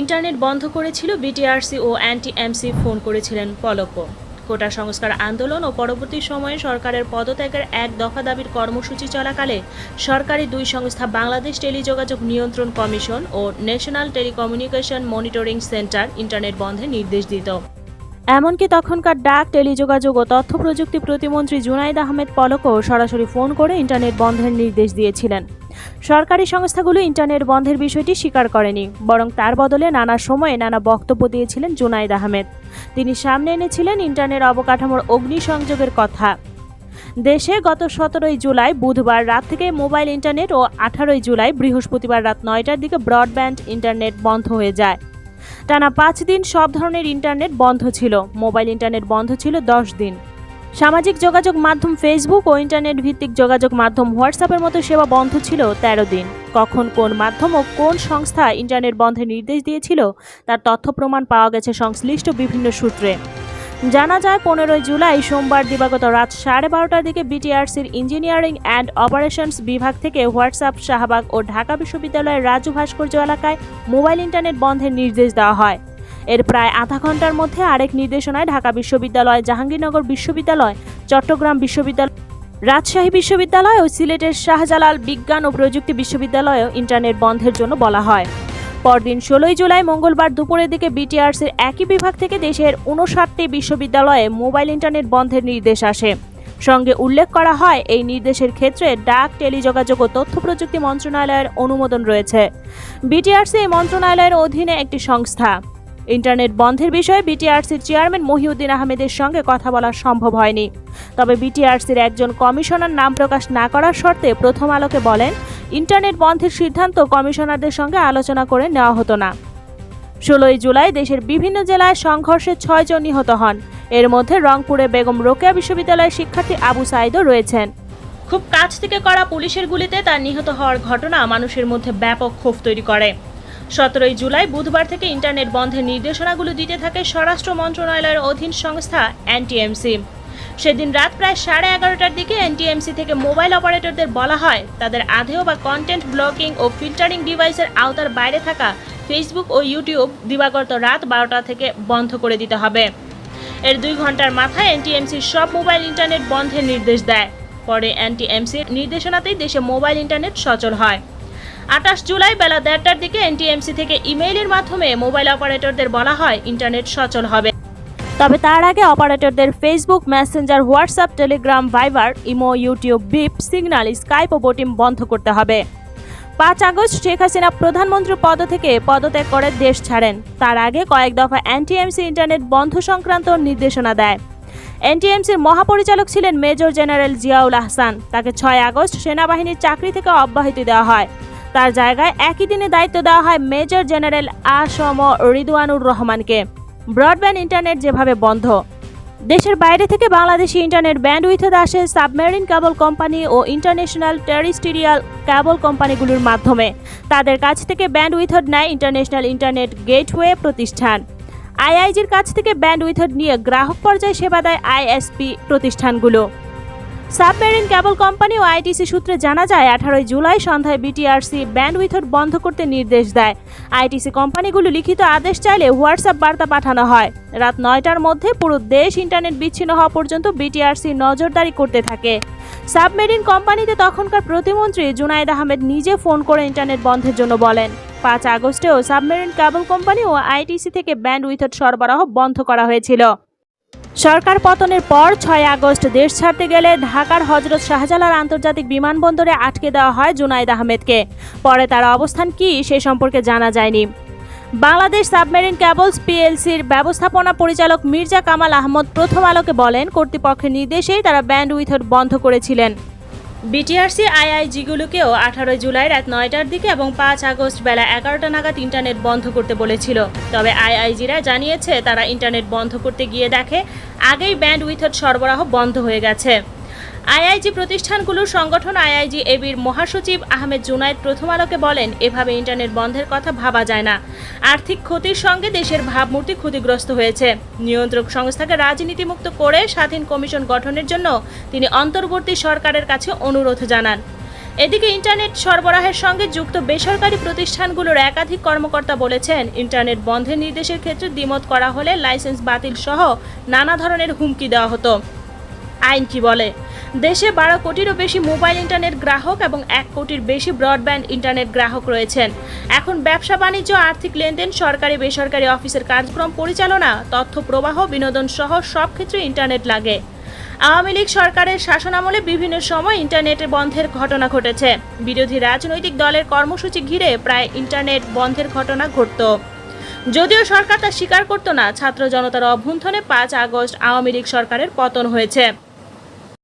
Internet বন্ধ করেছিল BTRC ও অ্যান্টি এমসি ফোন করেছিলেন পলকও কোটা সংস্কার আন্দোলন ও পরবর্তী সময়ে সরকারের পদত্যাগের এক দফা দাবির কর্মসূচি চলাকালে সরকারি দুই সংস্থা বাংলাদেশ টেলিযোগাযোগ নিয়ন্ত্রণ কমিশন ও national telecommunication monitoring centre internet বন্ধে নির্দেশ দিত। এমনকি তখনকার ডাক, টেলিযোগাযোগ ও তথ্য প্রযুক্তি প্রতিমন্ত্রী জুনাইদ আহমেদ পলকও সরাসরি ফোন করে ইন্টারনেট বন্ধের নির্দেশ দিয়েছিলেন। সরকারি সংস্থাগুলো ইন্টারনেট বন্ধের বিষয়টি স্বীকার করেনি, বরং তার বদলে নানা সময়ে নানা বক্তব্য দিয়েছিলেন জুনাইদ আহমেদ। তিনি সামনে এনেছিলেন ইন্টারনেট অবকাঠামোর অগ্নিসংযোগের কথা। দেশে গত সতেরোই জুলাই বুধবার রাত থেকে মোবাইল ইন্টারনেট ও আঠারোই জুলাই বৃহস্পতিবার রাত নয়টার দিকে ব্রডব্যান্ড ইন্টারনেট বন্ধ হয়ে যায়। টানা পাঁচ দিন সব ধরনের ইন্টারনেট বন্ধ ছিল। মোবাইল ইন্টারনেট বন্ধ ছিল দশ দিন। সামাজিক যোগাযোগ মাধ্যম ফেসবুক ও ইন্টারনেট ভিত্তিক যোগাযোগ মাধ্যম হোয়াটসঅ্যাপের মতো সেবা বন্ধ ছিল তেরো দিন। কখন কোন মাধ্যম ও কোন সংস্থা ইন্টারনেট বন্ধের নির্দেশ দিয়েছিল, তার তথ্য প্রমাণ পাওয়া গেছে সংশ্লিষ্ট বিভিন্ন সূত্রে। জানা যায়, পনেরোই জুলাই সোমবার দিবাগত রাত সাড়ে বারোটার দিকে বিটিআরসির ইঞ্জিনিয়ারিং অ্যান্ড অপারেশনস বিভাগ থেকে হোয়াটসঅ্যাপ শাহবাগ ও ঢাকা বিশ্ববিদ্যালয়ের রাজু ভাস্কর্য এলাকায় মোবাইল ইন্টারনেট বন্ধের নির্দেশ দেওয়া হয়। এর প্রায় আধা ঘণ্টার মধ্যে আরেক নির্দেশনায় ঢাকা বিশ্ববিদ্যালয়, জাহাঙ্গীরনগর বিশ্ববিদ্যালয়, চট্টগ্রাম বিশ্ববিদ্যালয়, রাজশাহী বিশ্ববিদ্যালয় ও সিলেটের শাহজালাল বিজ্ঞান ও প্রযুক্তি বিশ্ববিদ্যালয়েও ইন্টারনেট বন্ধের জন্য বলা হয়। পরদিন ষোলোই জুলাই মঙ্গলবার দুপুরের দিকে বিটিআরসির একই বিভাগ থেকে দেশের উনষাটটি বিশ্ববিদ্যালয়ে মোবাইল ইন্টারনেট বন্ধের নির্দেশ আসে। সঙ্গে উল্লেখ করা হয়, এই নির্দেশের ক্ষেত্রে ডাক, টেলিযোগাযোগ ও তথ্য প্রযুক্তি মন্ত্রণালয়ের অনুমোদন রয়েছে। বিটিআরসি এই মন্ত্রণালয়ের অধীনে একটি সংস্থা। ইন্টারনেট বন্ধের বিষয়ে বিটিআরসির চেয়ারম্যান মহিউদ্দিন আহমেদের সঙ্গে কথা বলা সম্ভব হয়নি। তবে বিটিআরসির একজন কমিশনার নাম প্রকাশ না করার শর্তে প্রথম আলোকে বলেন ইন্টারনেট বন্ধের সিদ্ধান্ত কমিশনারদের সঙ্গে আলোচনা করে নেওয়া হতো না। ষোলোই জুলাই দেশের বিভিন্ন জেলায় সংঘর্ষে ছয়জন নিহত হন। এর মধ্যে রংপুরে বেগম রোকেয়া বিশ্ববিদ্যালয়ের শিক্ষার্থী আবু সাইদও রয়েছেন। খুব কাছ থেকে করা পুলিশের গুলিতে তার নিহত হওয়ার ঘটনা মানুষের মধ্যে ব্যাপক ক্ষোভ তৈরি করে। সতেরোই জুলাই বুধবার থেকে ইন্টারনেট বন্ধের নির্দেশনাগুলো দিতে থাকে স্বরাষ্ট্র মন্ত্রণালয়ের অধীন সংস্থা এনটিএমসি। সেদিন রাত প্রায় সাড়ে এগারোটার দিকে এনটিএমসি থেকে মোবাইল অপারেটরদের বলা হয়, তাদের আধেও বা কন্টেন্ট ব্লকিং ও ফিল্টারিং ডিভাইসের আওতার বাইরে থাকা ফেসবুক ও ইউটিউব দিবাগত রাত বারোটা থেকে বন্ধ করে দিতে হবে। এর দুই ঘণ্টার মাথায় এনটিএমসির সব মোবাইল ইন্টারনেট বন্ধের নির্দেশ দেয়। পরে এনটিএমসির নির্দেশনাতেই দেশে মোবাইল ইন্টারনেট সচল হয়। আঠাশ জুলাই বেলা দেড়টার দিকে এনটিএমসি থেকে ইমেইলের মাধ্যমে মোবাইল অপারেটরদের বলা হয়, ইন্টারনেট সচল হবে। তবে তার আগে অপারেটরদের Facebook Messenger WhatsApp Telegram Viber imo YouTube Bip Signal Skype ও বোটিম বন্ধ করতে হবে। পাঁচ আগস্ট শেখ হাসিনা প্রধানমন্ত্রী পদ থেকে পদত্যাগ করে দেশ ছাড়েন। তার আগে কয়েক দফা এনটিএমসি ইন্টারনেট বন্ধ সংক্রান্ত নির্দেশনা দেয়। এনটিএমসির মহাপরিচালক ছিলেন মেজর জেনারেল জিয়াউল আহসান। তাকে ছয় আগস্ট সেনাবাহিনীর চাকরি থেকে অব্যাহতি দেওয়া হয়। তার জায়গায় একই দিনে দায়িত্ব দেওয়া হয় মেজর জেনারেল আসম রিদওয়ানুর রহমানকে। ব্রডব্যান্ড ইন্টারনেট যেভাবে বন্ধ। দেশের বাইরে থেকে বাংলাদেশি ইন্টারনেট ব্যান্ড উইথ আসে সাবমেরিন কেবল কোম্পানি ও ইন্টারন্যাশনাল টেরিস্টেরিয়াল কেবল কোম্পানিগুলোর মাধ্যমে। তাদের কাছ থেকে ব্যান্ড উইথড নেয় ইন্টারন্যাশনাল ইন্টারনেট গেটওয়ে প্রতিষ্ঠান। আইআইজির কাছ থেকে ব্যান্ড উইথড নিয়ে গ্রাহক পর্যায়ে সেবা দেয় আইএসপি প্রতিষ্ঠানগুলো। সাবমেরিন কেবল কোম্পানি ও আইটিসি সূত্রে জানা যায়, আঠারোই জুলাই সন্ধ্যায় বিটিআরসি ব্যান্ড উইথড বন্ধ করতে নির্দেশ দেয়। আইটিসি কোম্পানিগুলো লিখিত আদেশ চাইলে হোয়াটসঅ্যাপ বার্তা পাঠানো হয়। রাত নয়টার মধ্যে পুরো দেশ ইন্টারনেট বিচ্ছিন্ন হওয়া পর্যন্ত বিটিআরসি নজরদারি করতে থাকে। সাবমেরিন কোম্পানিতে তখনকার প্রতিমন্ত্রী জুনাইদ আহমেদ নিজে ফোন করে ইন্টারনেট বন্ধের জন্য বলেন, পাঁচ আগস্টেও সাবমেরিন কেবল কোম্পানি ও আইটিসি থেকে ব্যান্ড উইথড সরবরাহ বন্ধ করা হয়েছিল। সরকার পতনের পর ছয় আগস্ট দেশ ছাড়তে গেলে ঢাকার হজরত শাহজালাল আন্তর্জাতিক বিমানবন্দরে আটকে দেওয়া হয় জুনাইদ আহমেদকে। পরে তার অবস্থান কি সে সম্পর্কে জানা যায়নি। বাংলাদেশ সাবমেরিন ক্যাবলস পিএলসির ব্যবস্থাপনা পরিচালক মির্জা কামাল আহমদ প্রথম আলোকে বলেন, কর্তৃপক্ষের নির্দেশেই তারা ব্যান্ড উইথড বন্ধ করেছিলেন। বিটিআরসি আইআইজিগুলোকেও আঠারোই জুলাই রাত নয়টার দিকে এবং পাঁচ আগস্ট বেলা এগারোটা নাগাদ ইন্টারনেট বন্ধ করতে বলেছিল। তবে আইআইজিরা জানিয়েছে, তারা ইন্টারনেট বন্ধ করতে গিয়ে দেখে, আগেই ব্যান্ড উইথড সরবরাহ বন্ধ হয়ে গেছে। আইআইজি প্রতিষ্ঠানগুলোর সংগঠন আইআইজি এবির মহাসচিব আহমেদ জুনায়েদ প্রথম আলোকে বলেন, এভাবে ইন্টারনেট বন্ধের কথা ভাবা যায় না। আর্থিক ক্ষতির সঙ্গে দেশের ভাবমূর্তি ক্ষতিগ্রস্ত হয়েছে। নিয়ন্ত্রক সংস্থাকে রাজনীতিমুক্ত করে স্বাধীন কমিশন গঠনের জন্য তিনি অন্তর্বর্তী সরকারের কাছে অনুরোধ জানান। এদিকে ইন্টারনেট সরবরাহের সঙ্গে যুক্ত বেসরকারি প্রতিষ্ঠানগুলোর একাধিক কর্মকর্তা বলেছেন, ইন্টারনেট বন্ধের নির্দেশের ক্ষেত্রে দ্বিমত করা হলে লাইসেন্স বাতিল সহ নানা ধরনের হুমকি দেওয়া হতো। আইন কি বলে? দেশে বারো কোটিরও বেশি মোবাইল ইন্টারনেট গ্রাহক এবং এক কোটির বেশি ব্রডব্যান্ড ইন্টারনেট গ্রাহক রয়েছেন। এখন ব্যবসা বাণিজ্য, আর্থিক লেনদেন, সরকারি, বেসরকারি অফিসের কার্যক্রম পরিচালনা, তথ্য প্রবাহ, বিনোদন সহ সব ক্ষেত্রে ইন্টারনেট লাগে। আওয়ামী লীগ সরকারের শাসনামলে বিভিন্ন সময় ইন্টারনেটের বন্ধের ঘটনা ঘটেছে। বিরোধী রাজনৈতিক দলের কর্মসূচি ঘিরে প্রায় ইন্টারনেট বন্ধের ঘটনা ঘটতো। যদিও সরকার তা স্বীকার করতো না, ছাত্র জনতার অভ্যুত্থানে পাঁচ আগস্ট আওয়ামী লীগ সরকারের পতন হয়েছে।